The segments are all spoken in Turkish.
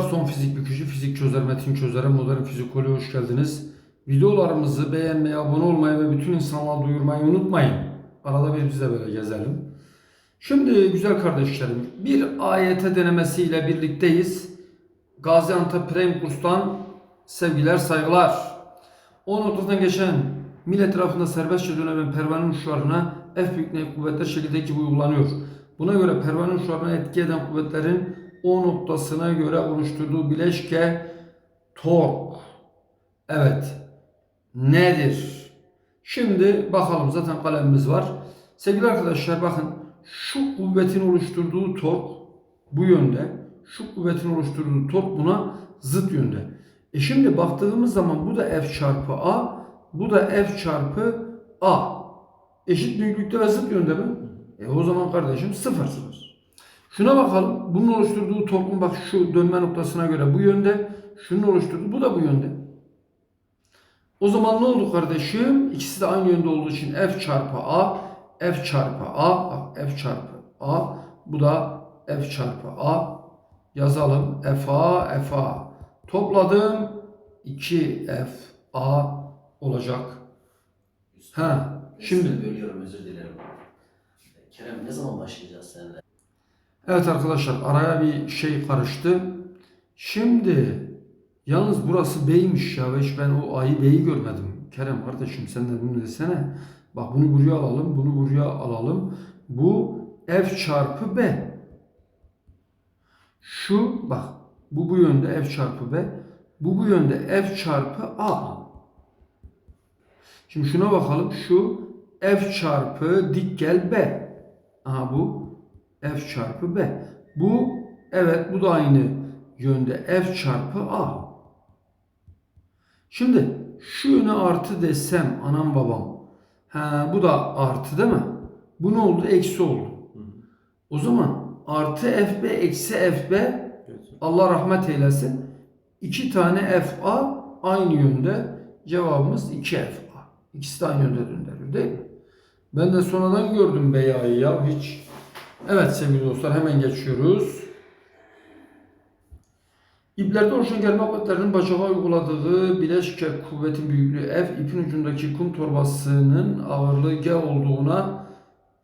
Son fizik bükücü, fizik çözer, metin çözere, modern fizikoloji hoş geldiniz. Videolarımızı beğenmeyi, abone olmayı ve bütün insanlara duyurmayı unutmayın. Arada bir biz de böyle gezelim. Şimdi güzel kardeşlerim, bir AYT denemesiyle birlikteyiz. Gaziantep Prem Kurs'tan sevgiler, saygılar. 10 ortadan geçen mil etrafında serbestçe dönen pervanenin uçlarına F büyüklüğüne kuvvetler şekilde gibi uygulanıyor. Buna göre pervanenin uçlarına etki eden kuvvetlerin O noktasına göre oluşturduğu bileşke tork. Evet. Nedir? Şimdi bakalım zaten kalemimiz var. Sevgili arkadaşlar bakın şu kuvvetin oluşturduğu tork bu yönde. Şu kuvvetin oluşturduğu tork buna zıt yönde. E şimdi baktığımız zaman bu da F çarpı A, bu da F çarpı A. Eşit büyüklükte ve zıt yönde mi? E o zaman kardeşim sıfır. Şuna bakalım. Bunun oluşturduğu torkun bak şu dönme noktasına göre bu yönde. Şunun oluşturduğu bu da bu yönde. O zaman ne oldu kardeşim? İkisi de aynı yönde olduğu için F çarpı A, F çarpı A, bak F çarpı A, bu da F çarpı A. Yazalım. FA, FA. Topladım. 2FA olacak. Ha, şimdi- Şimdi bölüyorum özür dilerim. Kerem ne zaman başlayacağız seninle? Evet arkadaşlar araya bir şey karıştı. Şimdi yalnız burası B'ymiş ya hiç ben o A'yı B'yi görmedim. Kerem kardeşim sen de bunu desene. Bak bunu buraya alalım, bunu buraya alalım. Bu F çarpı B. Şu bak bu bu yönde F çarpı B. Bu bu yönde F çarpı A. Şimdi şuna bakalım. Şu F çarpı dik gel B. Aha bu F çarpı B. Bu evet bu da aynı yönde F çarpı A. Şimdi şu yöne artı desem anam babam. Ha, bu da artı değil mi? Bu ne oldu? Eksi oldu. O zaman artı FB eksi FB Allah rahmet eylesin. İki tane FA aynı yönde. Cevabımız 2FA. İkisi de aynı yönde döndürür değil mi? Ben de sonradan gördüm BA'yı ya hiç. Evet sevgili dostlar hemen geçiyoruz. İplerde oluşan germe kuvvetlerinin bacağa uyguladığı bileşke kuvvetin büyüklüğü F ipin ucundaki kum torbasının ağırlığı G olduğuna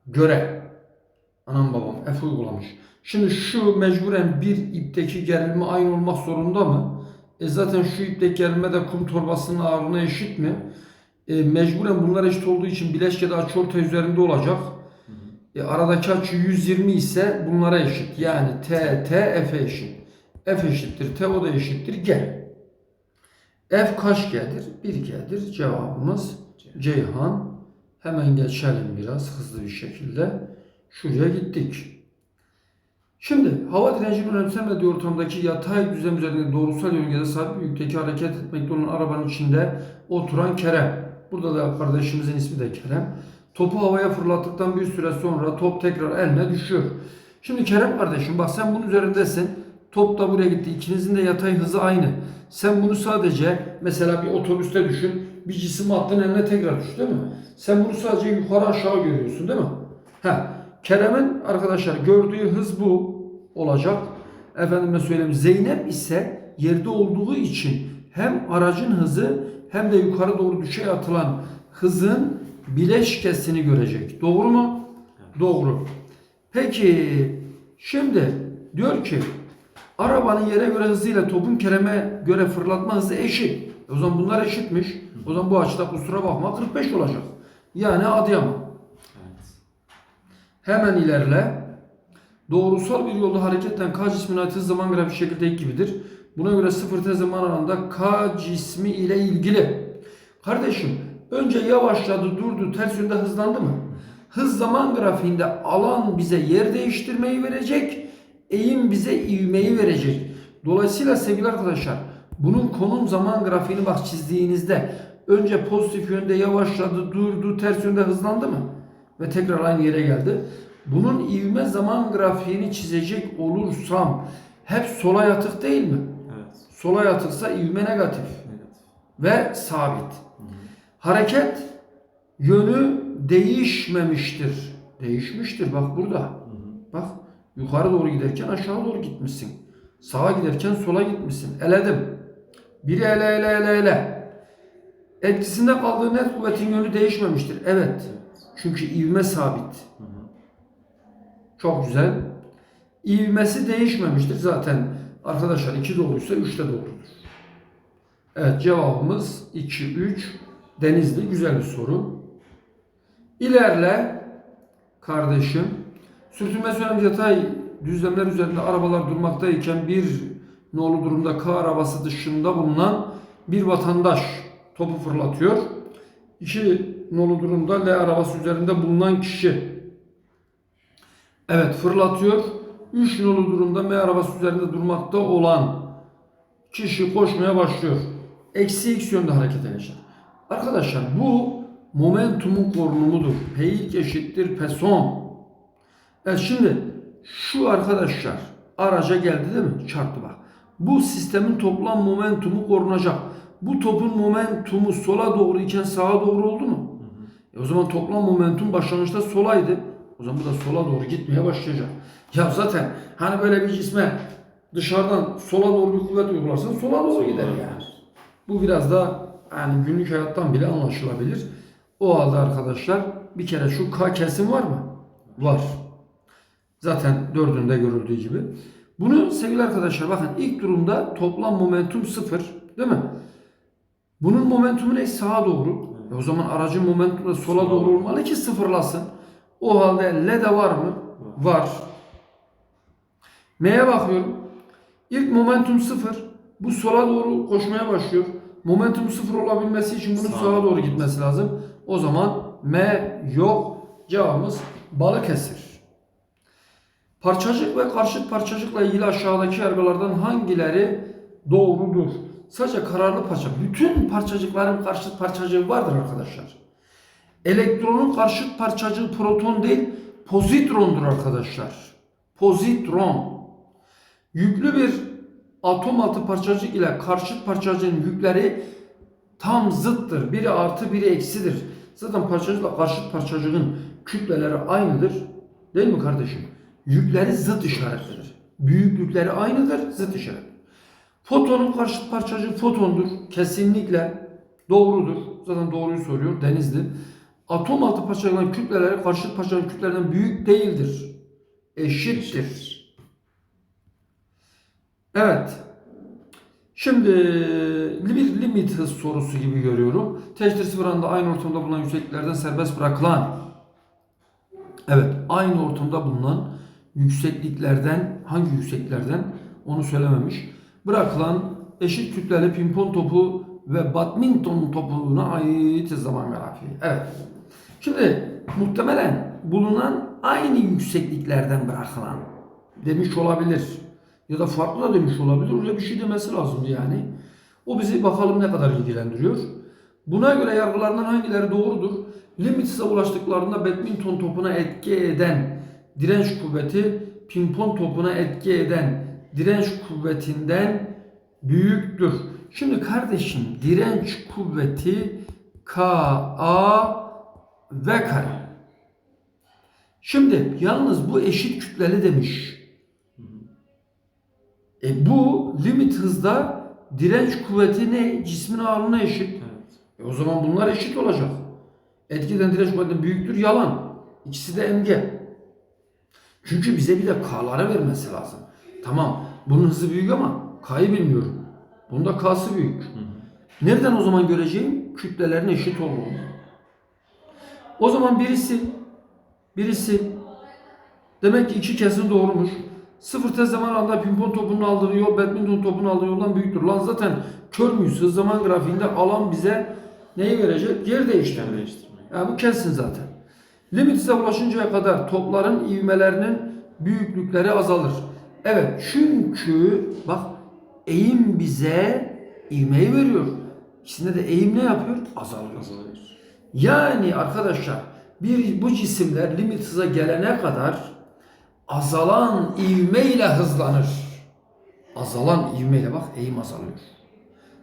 göre anam babam F uygulamış. Şimdi şu mecburen bir ipteki gerilme aynı olmak zorunda mı? E zaten şu ipteki gerilme de kum torbasının ağırlığına eşit mi? E, mecburen bunlar eşit olduğu için bileşke de açıortay üzerinde olacak. E, aradaki açı 120 ise bunlara eşit. Yani T, T, F eşit. F eşittir T, o da eşittir G. F kaç G'dir? 1 G'dir. Cevabımız Ceyhan. Hemen geçelim biraz hızlı bir şekilde. Şuraya gittik. Şimdi hava direncinin önemsenmediği ortamdaki yatay düzlem üzerinde doğrusal yörüngede sabit büyüklükteki hareket etmekte olan arabanın içinde oturan Kerem. Burada da kardeşimizin ismi de Kerem. Topu havaya fırlattıktan bir süre sonra top tekrar eline düşüyor. Şimdi Kerem kardeşim bak sen bunun üzerindesin. Top da buraya gitti. İkinizin de yatay hızı aynı. Sen bunu sadece mesela bir otobüste düşün. Bir cisim attın eline tekrar düş değil mi? Sen bunu sadece yukarı aşağı görüyorsun değil mi? Ha. Kerem'in arkadaşlar gördüğü hız bu olacak. Efendime söyleyeyim Zeynep ise yerde olduğu için hem aracın hızı hem de yukarı doğru düşe atılan hızın bileşkesini görecek. Doğru mu? Doğru. Peki şimdi diyor ki arabanın yere göre hızıyla topun Kerem'e göre fırlatma hızı eşit. O zaman bunlar eşitmiş. O zaman bu açıda kusura bakma 45 olacak. Yani Adıyaman. Evet. Hemen ilerle. Doğrusal bir yolda hareketten K cismine ait hız zaman grafiği şekilde gibidir. Buna göre sıfır t zaman aralığında K cismi ile ilgili. Kardeşim önce yavaşladı durdu ters yönde hızlandı mı? Hız zaman grafiğinde alan bize yer değiştirmeyi verecek. Eğim bize ivmeyi verecek. Dolayısıyla sevgili arkadaşlar bunun konum zaman grafiğini bak çizdiğinizde önce pozitif yönde yavaşladı durdu ters yönde hızlandı mı? Ve tekrar aynı yere geldi. Bunun ivme zaman grafiğini çizecek olursam hep sola yatık değil mi? Evet. Sola yatıksa ivme negatif Evet. ve sabit. Hareket yönü değişmemiştir. Değişmiştir bak burada. Bak yukarı doğru giderken aşağı doğru gitmişsin. Sağa giderken sola gitmişsin. Eledim. Biri ele ele ele ele. Etkisinde kaldığı net kuvvetin yönü değişmemiştir. Evet. Çünkü ivme sabit. Çok güzel. İvmesi değişmemiştir. Zaten arkadaşlar 2 doğruysa 3 de doğrudur. Evet cevabımız 2, 3. Denizli güzel bir soru. İlerle kardeşim. Sürtünmesi önemli detay düzlemler üzerinde arabalar durmaktayken bir nolu durumda K arabası dışında bulunan bir vatandaş topu fırlatıyor. İki nolu durumda L arabası üzerinde bulunan kişi Evet fırlatıyor. 3 nolu durumda M arabası üzerinde durmakta olan kişi koşmaya başlıyor. Eksi x yönde hareket edecek. Arkadaşlar bu momentumun korunumudur. P ilk eşittir P son. Evet şimdi şu arkadaşlar araca geldi değil mi? Çarptı bak. Bu sistemin toplam momentumu korunacak. Bu topun momentumu sola doğru iken sağa doğru oldu mu? E o zaman toplam momentum başlangıçta solaydı. O zaman bu da sola doğru gitmeye başlayacak. Ya zaten hani böyle bir cisme dışarıdan sola doğru bir kuvvet uygularsan sola doğru gider yani. Bu biraz da yani günlük hayattan bile anlaşılabilir. O halde arkadaşlar bir kere şu K kesim var mı? Var. Zaten dördünde görüldüğü gibi. Bunu sevgili arkadaşlar bakın ilk durumda toplam momentum sıfır değil mi? Bunun momentumu ne? Sağa doğru. E o zaman aracın momentumu da sola doğru. olmalı ki sıfırlasın. O halde L de var mı? Var. M'ye bakıyorum. İlk momentum sıfır. Bu sola doğru koşmaya başlıyor. Momentum sıfır olabilmesi için bunun Sağa sağa doğru doğru. gitmesi lazım. O zaman M yok. Cevabımız Balıkesir. Parçacık ve karşıt parçacıkla ilgili aşağıdaki yargılardan hangileri doğrudur? Sadece kararlı parça. Bütün parçacıkların karşıt parçacığı vardır arkadaşlar. Elektronun karşıt parçacığı proton değil, pozitrondur arkadaşlar. Pozitron. Yüklü bir atom altı parçacık ile karşıt parçacığın yükleri tam zıttır. Biri artı biri eksidir. Zaten parçacıkla karşıt parçacığın kütleleri aynıdır. Değil mi kardeşim? Yükleri zıt işaretlidir. Büyüklükleri aynıdır, zıt işaret. Fotonun karşıt parçacığı fotondur. Kesinlikle doğrudur. Zaten doğruyu soruyor Denizli. Atom altı parçacıkların kütleleri karşıt parçacıkların kütlelerinden büyük değildir. Eşittir. Evet. Şimdi bir limit hız sorusu gibi görüyorum. Teşhir sıfır anda aynı ortamda bulunan yüksekliklerden serbest bırakılan Evet, aynı ortamda bulunan yüksekliklerden hangi yüksekliklerden onu söylememiş. Bırakılan eşit kütleli pimpon topu ve badminton topuna ait zaman grafiği. Evet. Şimdi muhtemelen bulunan aynı yüksekliklerden bırakılan demiş olabilir. Ya da farklı da demiş olabilir. Öyle bir şey demesi lazım yani. O bizi bakalım ne kadar ilgilendiriyor. Buna göre yargılarından hangileri doğrudur? Limit hıza ulaştıklarında badminton topuna etki eden direnç kuvveti pimpon topuna etki eden direnç kuvvetinden büyüktür. Şimdi kardeşim direnç kuvveti Ka V kare. Şimdi yalnız bu eşit kütleli demiş. E bu limit hızda direnç kuvveti ne? Cismin ağırlığına eşit. Evet. E o zaman bunlar eşit olacak. Etkiden direnç kuvveti büyüktür yalan. İkisi de emge. Çünkü bize bir de K'ları vermesi lazım. Tamam bunun hızı büyük ama K'yı bilmiyorum. Bunda K'sı büyük. Nereden o zaman göreceğim? Kütlelerin eşit olduğunu. O zaman birisi birisi demek ki iki kesin doğrumuş. Sıfır tez zaman anda pimpon topunun aldığı yol badminton topunun aldığı yoldan büyüktür. Lan zaten kör müyüz? Hız zaman grafiğinde alan bize neyi verecek? Yer değiştirmeyi. Yani bu kesin zaten. Limitize ulaşıncaya kadar topların ivmelerinin büyüklükleri azalır. Evet çünkü bak eğim bize ivmeyi veriyor. İkisinde de eğim ne yapıyor? Azalıyor. Azalıyor. Yani arkadaşlar bir bu cisimler limit hıza gelene kadar azalan ivmeyle hızlanır. Azalan ivmeyle bak eğim azalıyor.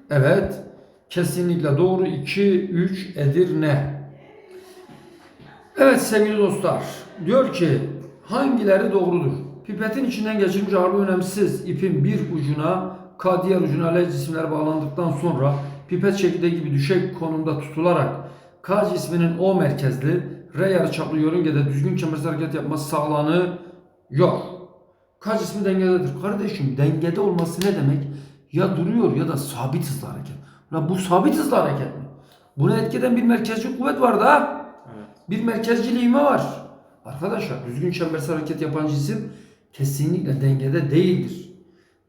Evet. Kesinlikle doğru 2 3 Edirne. Evet sevgili dostlar. Diyor ki hangileri doğrudur? Pipetin içinden geçirilmiş ağırlığı önemsiz ipin bir ucuna K diğer ucuna L cisimler bağlandıktan sonra pipet çekirdeği gibi düşey konumda tutularak K cisminin O merkezli R yarıçaplı yörüngede düzgün çembersel hareket yapması sağlanıyor. K cismi dengededir. Kardeşim dengede olması ne demek? Ya duruyor ya da sabit hızlı hareket. La bu sabit hızlı hareket mi? Buna etkeden bir merkezci kuvvet var da Evet. bir merkezcil ivme var. Arkadaşlar düzgün çembersel hareket yapan cisim kesinlikle dengede değildir.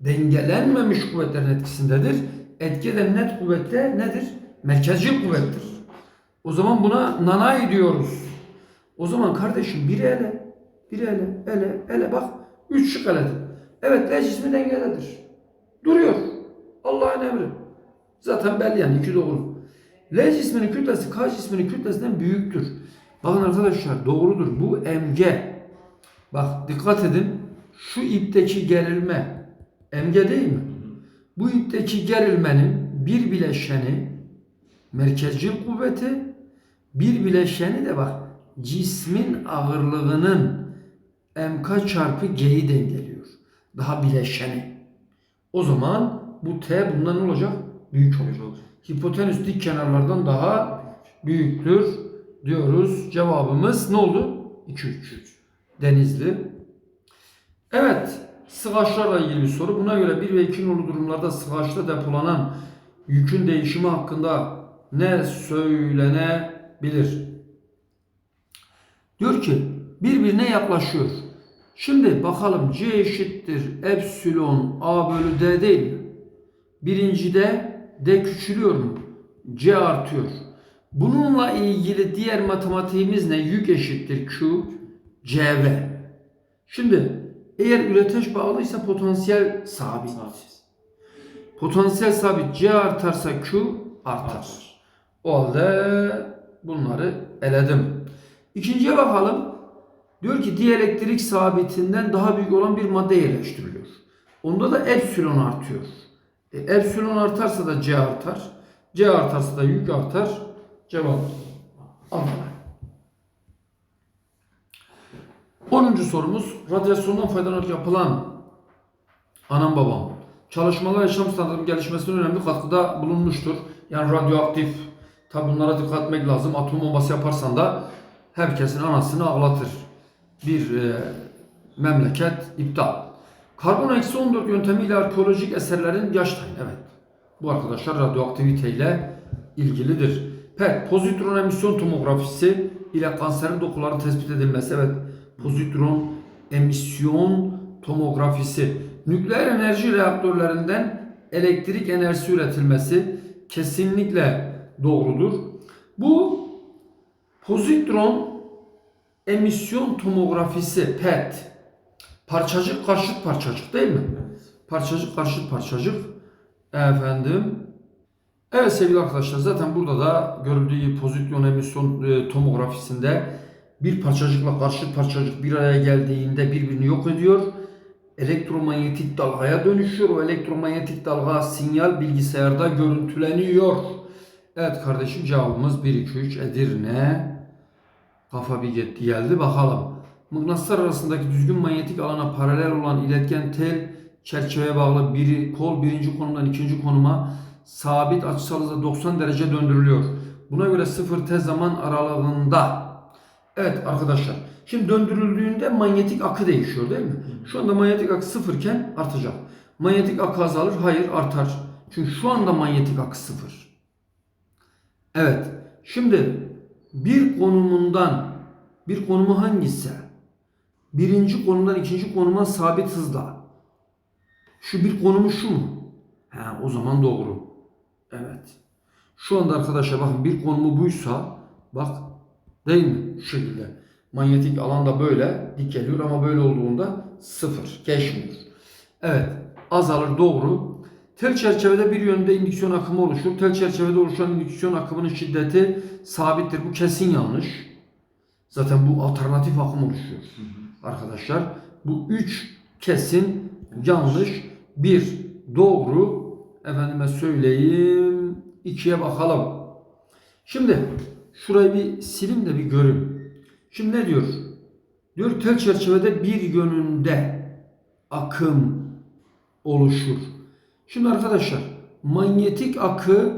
Dengelenmemiş kuvvetlerin etkisindedir. Etki eden net kuvvette nedir? Merkezcil kuvvettir. O zaman buna nanay diyoruz. O zaman kardeşim biri ele, biri ele, ele, ele bak. Üç şık eledim. Evet L cismi dengededir. Duruyor. Allah'ın emri. Zaten belli yani iki doğru. L cisminin kütlesi K cisminin kütlesinden büyüktür. Bakın arkadaşlar doğrudur. Bu mg. Bak dikkat edin. Şu ipteki gerilme mg değil mi? Bu ipteki gerilmenin bir bileşeni merkezcil kuvveti bir bileşeni de bak cismin ağırlığının mk çarpı g'yi dengeliyor. Daha bileşeni. O zaman bu t bundan ne olacak? Büyük olacak. Hipotenüs dik kenarlardan daha büyüktür diyoruz. Cevabımız ne oldu? 2 3. Denizli. Evet. Sıgaçlarla ilgili bir soru. Buna göre 1 ve 2 nolu durumlarda sıgaçta depolanan yükün değişimi hakkında ne söylenebilir? Diyor ki birbirine yaklaşıyor. Şimdi bakalım C eşittir epsilon A bölü D değil mi? Birincide D küçülüyor mu? C artıyor. Bununla ilgili diğer matematiğimiz ne? Yük eşittir Q, CV. Şimdi eğer üreteç bağlıysa potansiyel sabit. Sabit. Potansiyel sabit C artarsa Q artar. Artar. O halde bunları eledim. İkinciye bakalım. Diyor ki dielektrik sabitinden daha büyük olan bir madde yerleştiriliyor. Onda da epsilon artıyor. E, epsilon artarsa da C artar. C artarsa da yük artar. Cevap Adana. 10. sorumuz radyasyondan faydalanarak yapılan anam babam çalışmalar yaşam standartının gelişmesine önemli katkıda bulunmuştur. Yani radyoaktif tabi bunlara dikkat etmek lazım. Atom bombası yaparsan da herkesin anasını ağlatır. Bir e, memleket iptal. Karbon eksi 14 yöntemiyle arkeolojik eserlerin yaş tayini. Evet. Bu arkadaşlar radyoaktiviteyle ilgilidir. PET, pozitron emisyon tomografisi ile kanserin dokuların tespit edilmesi. Evet, pozitron emisyon tomografisi. Nükleer enerji reaktörlerinden elektrik enerjisi üretilmesi kesinlikle doğrudur. Bu pozitron emisyon tomografisi PET parçacık karşıt parçacık değil mi? Evet. Parçacık karşıt parçacık. Efendim. Evet sevgili arkadaşlar zaten burada da görüldüğü gibi pozitron emisyon e, tomografisinde bir parçacıkla karşıt parçacık bir araya geldiğinde birbirini yok ediyor. Elektromanyetik dalgaya dönüşüyor. O elektromanyetik dalga sinyal bilgisayarda görüntüleniyor. Evet kardeşim cevabımız 1 2 3 Edirne. Kafa bir gitti geldi bakalım. Mıknatıslar arasındaki düzgün manyetik alana paralel olan iletken tel çerçeveye bağlı biri kol birinci konumdan ikinci konuma sabit açısal hızla 90 derece döndürülüyor. Buna göre sıfır t zaman aralığında. Evet arkadaşlar. Şimdi döndürüldüğünde manyetik akı değişiyor değil mi? Şu anda manyetik akı sıfırken artacak. Manyetik akı azalır. Hayır artar. Çünkü şu anda manyetik akı sıfır. Evet. Şimdi bir konumundan bir konumu hangisi? Birinci konumdan ikinci konuma sabit hızla. Şu bir konumu şu mu? He, o zaman doğru. Evet. Şu anda arkadaşlar bakın bir konumu buysa bak değil mi? Şu şekilde. Manyetik alan da böyle dik geliyor ama böyle olduğunda sıfır. Geçmiyor. Evet. Azalır doğru. Tel çerçevede bir yönde indüksiyon akımı oluşur. Tel çerçevede oluşan indüksiyon akımının şiddeti sabittir. Bu kesin yanlış. Zaten bu alternatif akım oluşuyor. Arkadaşlar bu üç kesin yanlış. Bir doğru. Efendime söyleyeyim. ikiye bakalım. Şimdi şurayı bir silim de bir görün. Şimdi ne diyor? Diyor tel çerçevede bir yönünde akım oluşur. Şimdi arkadaşlar manyetik akı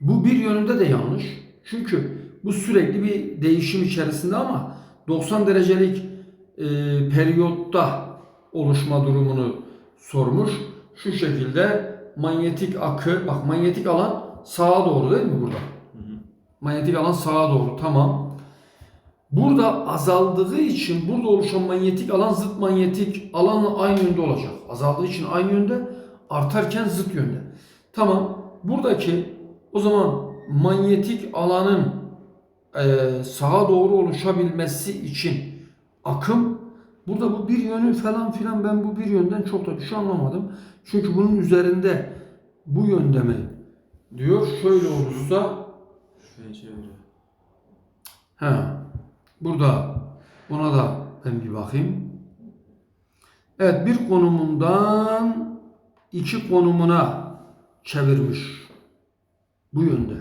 bu bir yönünde de yanlış. Çünkü bu sürekli bir değişim içerisinde ama 90 derecelik e, periyotta oluşma durumunu sormuş. Şu şekilde manyetik akı, bak manyetik alan sağa doğru değil mi burada? Manyetik alan sağa doğru tamam. Burada azaldığı için burada oluşan manyetik alan zıt manyetik alanla aynı yönde olacak. Azaldığı için aynı yönde, artarken zıt yönde. Tamam. Buradaki o zaman manyetik alanın eee, sağa doğru oluşabilmesi için akım burada bu bir yönü falan filan ben bu bir yönden çok da bir şey anlamadım. Çünkü bunun üzerinde bu yönde mi diyor. Şöyle olursa Şuraya çeviriyor. He. Burada buna da ben bir bakayım. Evet bir konumundan iki konumuna çevirmiş. Bu yönde.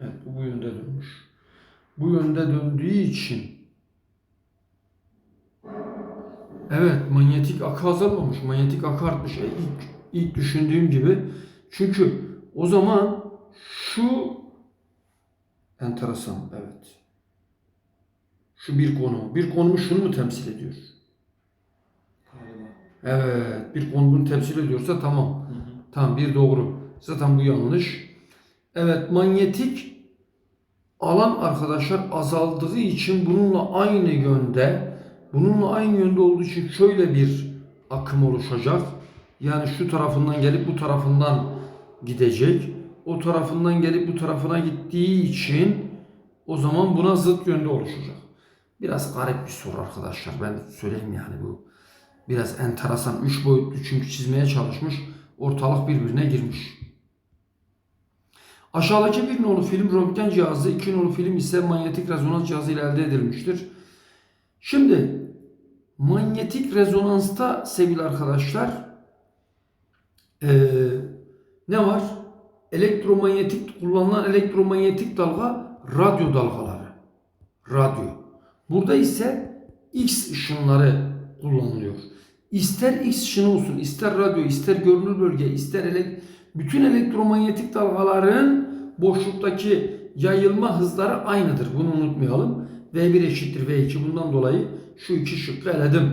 Evet bu yönde dönmüş. Bu yönde döndüğü için Evet manyetik akı azalmamış. Manyetik akı artmış. E, ilk, ilk düşündüğüm gibi. Çünkü o zaman şu enteresan evet. Şu bir konu. Bir konumu şunu mu temsil ediyor? Evet. Bir konu bunu temsil ediyorsa tamam. Hı hı. Tamam bir doğru. Zaten bu yanlış. Evet manyetik alan arkadaşlar azaldığı için bununla aynı yönde bununla aynı yönde olduğu için şöyle bir akım oluşacak. Yani şu tarafından gelip bu tarafından gidecek. O tarafından gelip bu tarafına gittiği için o zaman buna zıt yönde oluşacak. Biraz garip bir soru arkadaşlar. Ben söyleyeyim yani bu. Biraz enteresan. Üç boyutlu çünkü çizmeye çalışmış. Ortalık birbirine girmiş. Aşağıdaki bir nolu film röntgen cihazı, iki nolu film ise manyetik rezonans cihazı ile elde edilmiştir. Şimdi manyetik rezonansta sevgili arkadaşlar eee, ne var? Elektromanyetik kullanılan elektromanyetik dalga radyo dalgaları. Radyo. Burada ise X ışınları kullanılıyor. İster X ışını olsun, ister radyo, ister görünür bölge, ister elek bütün elektromanyetik dalgaların boşluktaki yayılma hızları aynıdır. Bunu unutmayalım. V1 eşittir V2. Bundan dolayı şu iki şıkkı eledim.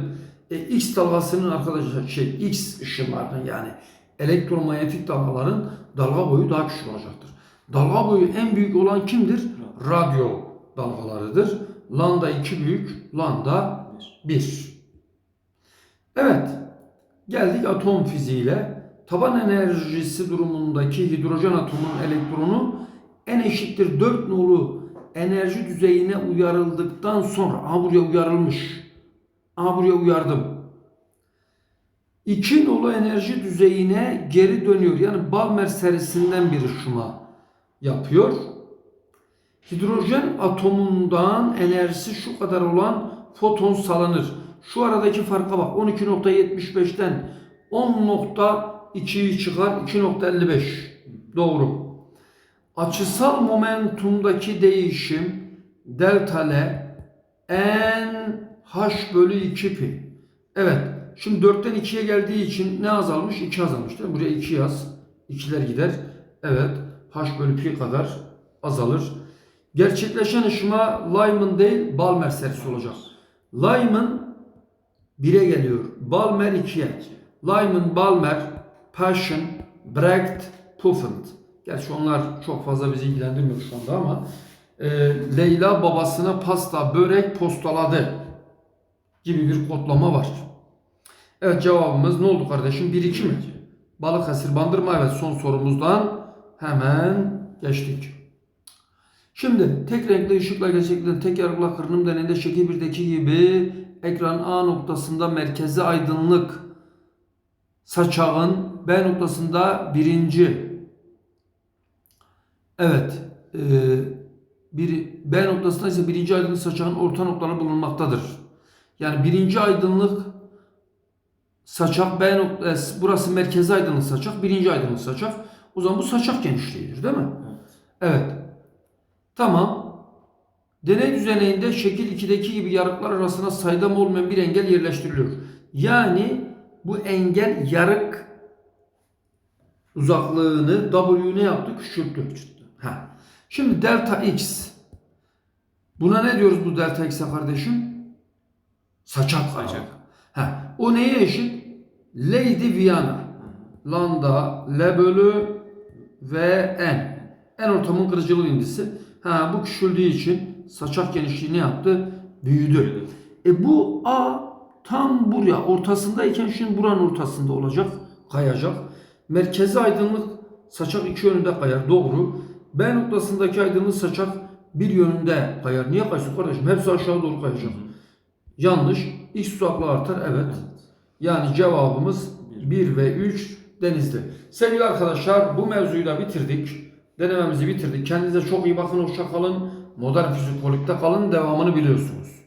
E, X dalgasının arkadaşlar şey X ışınlarının yani elektromanyetik dalgaların dalga boyu daha küçük olacaktır. Dalga boyu en büyük olan kimdir? Radyo dalgalarıdır. Lambda 2 büyük, lambda Bir. 1. Evet. Geldik atom fiziğiyle. Taban enerjisi durumundaki hidrojen atomunun elektronu en eşittir 4 nolu enerji düzeyine uyarıldıktan sonra aha buraya uyarılmış. Aha buraya uyardım. 2 nolu enerji düzeyine geri dönüyor. Yani Balmer serisinden bir ışıma yapıyor. Hidrojen atomundan enerjisi şu kadar olan foton salınır. Şu aradaki farka bak. 12.75'ten 10.2'yi çıkar. 2.55. Doğru. Açısal momentumdaki değişim delta L n h bölü 2 pi. Evet. Şimdi 4'ten 2'ye geldiği için ne azalmış? 2 azalmış değil mi? Buraya 2 yaz. 2'ler gider. Evet. h bölü pi kadar azalır. Gerçekleşen ışıma Lyman değil Balmer serisi olacak. Lyman 1'e geliyor. Balmer 2'ye. Lyman, Balmer, Passion, Brecht, Puffend. Gerçi onlar çok fazla bizi ilgilendirmiyor şu anda ama e, Leyla babasına pasta, börek postaladı gibi bir kodlama var. Evet cevabımız ne oldu kardeşim? 1-2 mi? Balıkesir Bandırma evet son sorumuzdan hemen geçtik. Şimdi tek renkli ışıkla gerçekleşen tek yargıla kırınım deneyinde şekil 1'deki gibi ekran A noktasında merkezi aydınlık saçağın B noktasında birinci evet e, bir, B noktasında ise birinci aydınlık saçağın orta noktaları bulunmaktadır. Yani birinci aydınlık saçak B noktası burası merkezi aydınlık saçak birinci aydınlık saçak o zaman bu saçak genişliğidir değil mi? Evet. Evet. Tamam. Deney düzeninde şekil 2'deki gibi yarıklar arasına saydam olmayan bir engel yerleştiriliyor. Yani bu engel yarık uzaklığını W ne yaptı? Küçülttü. Ha. Şimdi delta x. Buna ne diyoruz bu delta x'e kardeşim? Saçak. Saçak. Ha. O neye eşit? Lady Viyana. Lambda L bölü V N. En ortamın kırıcılık indisi. Ha bu küçüldüğü için saçak genişliği ne yaptı? Büyüdü. E bu A tam buraya ortasındayken şimdi buranın ortasında olacak. Kayacak. Merkezi aydınlık saçak iki yönünde kayar. Doğru. B noktasındaki aydınlık saçak bir yönünde kayar. Niye kaysın kardeşim? Hepsi aşağı doğru kayacak. Yanlış. X uzaklığı artar. Evet. Yani cevabımız 1 ve 3 denizli. Sevgili arkadaşlar bu mevzuyu da bitirdik. Denememizi bitirdik. Kendinize çok iyi bakın. Hoşça kalın. Modern fizik kalın. Devamını biliyorsunuz.